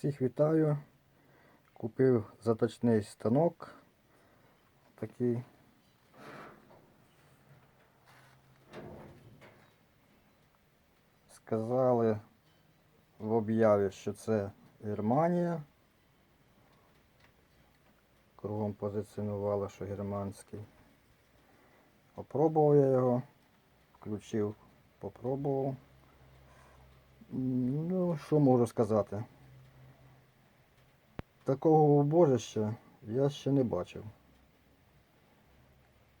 Всіх вітаю. Купив заточний станок. Такий. Сказали в об'яві, що це Германія. Кругом позиціонували, що германський. Попробував я його, включив, попробував. Ну, що можу сказати? Такого убожища я ще не бачив.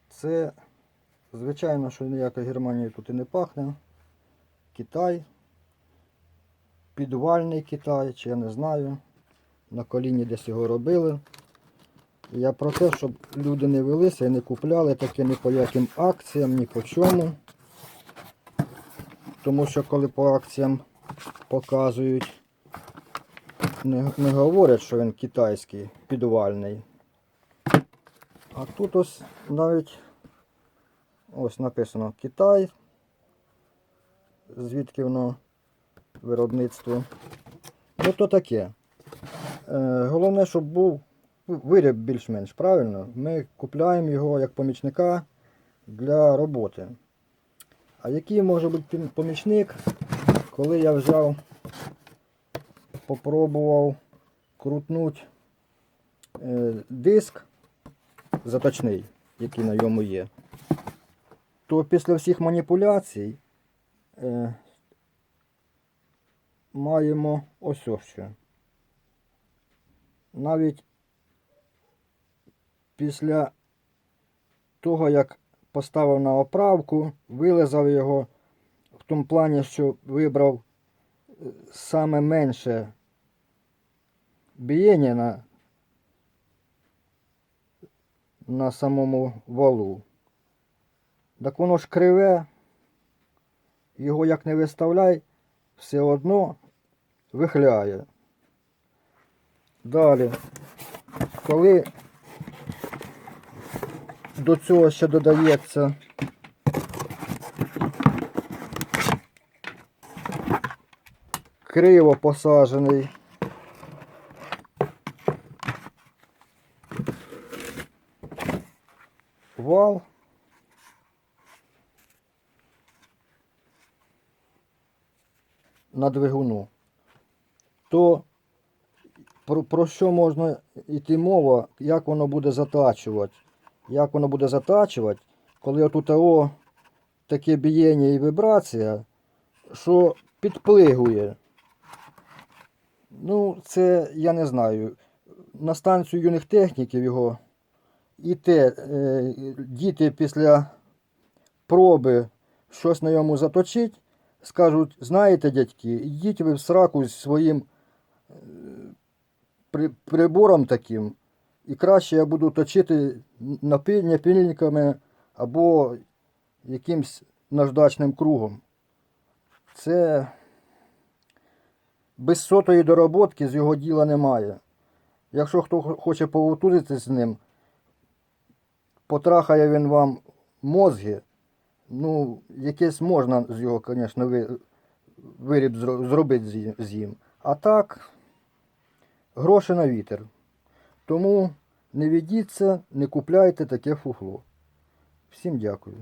Це, звичайно, що ніякої Германії тут і не пахне. Китай. Підвальний Китай, чи я не знаю. На коліні десь його робили. Я про те, щоб люди не велися і не купляли таке ні по яким акціям, ні по чому. Тому що коли по акціям показують, не, не говорять, що він китайський, підвальний. А тут ось навіть ось написано Китай, звідки воно виробництво. Ну то таке. Е, головне, щоб був виріб більш-менш правильно. Ми купляємо його як помічника для роботи. А який може бути помічник, коли я взяв, попробував крутнути е, диск заточний, який на ньому є, то після всіх маніпуляцій е, маємо ось ось що. Навіть після того, як поставив на оправку, вилизав його в тому плані, що вибрав е, саме менше бієння на, на самому валу. Так воно ж криве, його як не виставляй, все одно вихляє. Далі, коли до цього ще додається криво посаджений вал. На двигуну, то про, про що можна йти мова, як воно буде затачувати? Як воно буде затачувати, коли отут о, таке бієння і вібрація, що підплигує. Ну, це я не знаю. На станцію юних техніків його і те, е, діти після проби щось на ньому заточить, скажуть, знаєте, дядьки, йдіть ви в сраку з своїм е, при, прибором таким, і краще я буду точити напильниками або якимсь наждачним кругом. Це без сотої дороботки з його діла немає. Якщо хто хоче повутузитися з ним, потрахає він вам мозги, ну, якесь можна з його, звісно, виріб зробити з їм. А так, гроші на вітер. Тому не ведіться, не купляйте таке фуфло. Всім дякую.